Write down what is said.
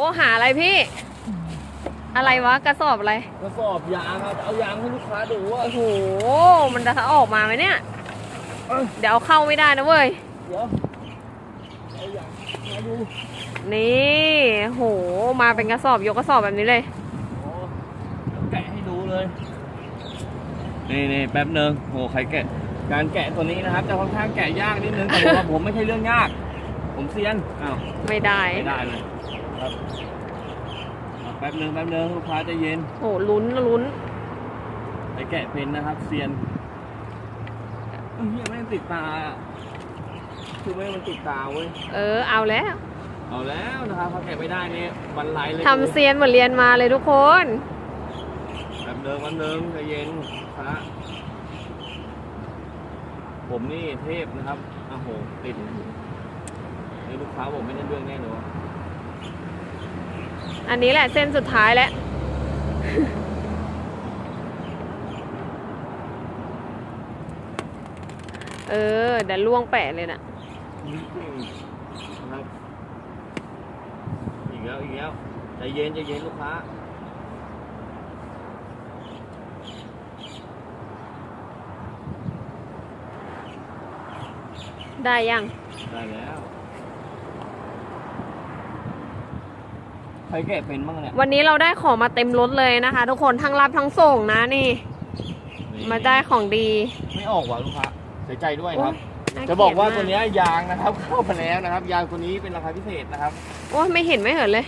อ้หาอะไรพี่ อะไรวะกระสอบอะไร กระสอบยางครับเอายางให้ลูกค้าดูว่าโอ้โหมันจะออกมาไหมเนี่ย เอ้ยเดี๋ยวเอาเข้าไม่ได้นะเว้ย เดี๋ยวเอายางมาดูนี่โหมาเป็นกระสอบยกกระสอบแบบนี้เลย โอ้เดี๋ยวแกะให้ดูเลย นี่นี่แป๊บนึงโหใครแกะ การแกะตัวนี้นะครับจะค่อนข้างแกะยากนิดนึงแต่ว่าผมไม่ใช่เรื่องยาก ผมเซียนอ้าวไม่ได้ ไม่ได้เลย ครับอะแป๊บนึงแป๊บนึงลูกค้าใจะเย็นโหลุ้นลุ้นไอ้แกะเป็นนะครับเซียนเฮ้ยแม่งติดตาอะคือไม่มันติดตาเว้ย เออเอาแล้ว เอาแล้วนะครับถ้าแกะไม่ได้นี่บันไลเลยทำเซียนเหมือนเรียนมาเลยทุกคนแป๊บนึงแป๊บนึงใจเย็นพระผมนี่เทพนะครับโอ้โหติดนี่ลูกค้าผมไม่ได้เรื่องแน่นอน อันนี้แหละเส้นสุดท้ายแล้ว เออเดี๋ยวล่วงแปะเลยนะนะอีกแล้วอีกแล้วใจเย็นใจเย็นลูกค้าได้ยัง ได้แล้ว ใครแกะเป็นบ้างเนี่ยวันนี้เราได้ของมาเต็มรถเลยนะคะ ทุกคนทั้งรับทั้งส่งนะนี่นี่มาได้ของดี ไม่ออกว่ะลูกค้าเสียใจด้วยครับโอ๊ยน่จะบอกว่าเกลียดมตัวเนี้ยยางนะครับเข้ามาแล้วนะครับ ยางตัวนี้เป็นราคาพิเศษนะครับ โอ้ยไม่เห็นไม่เห็นเลย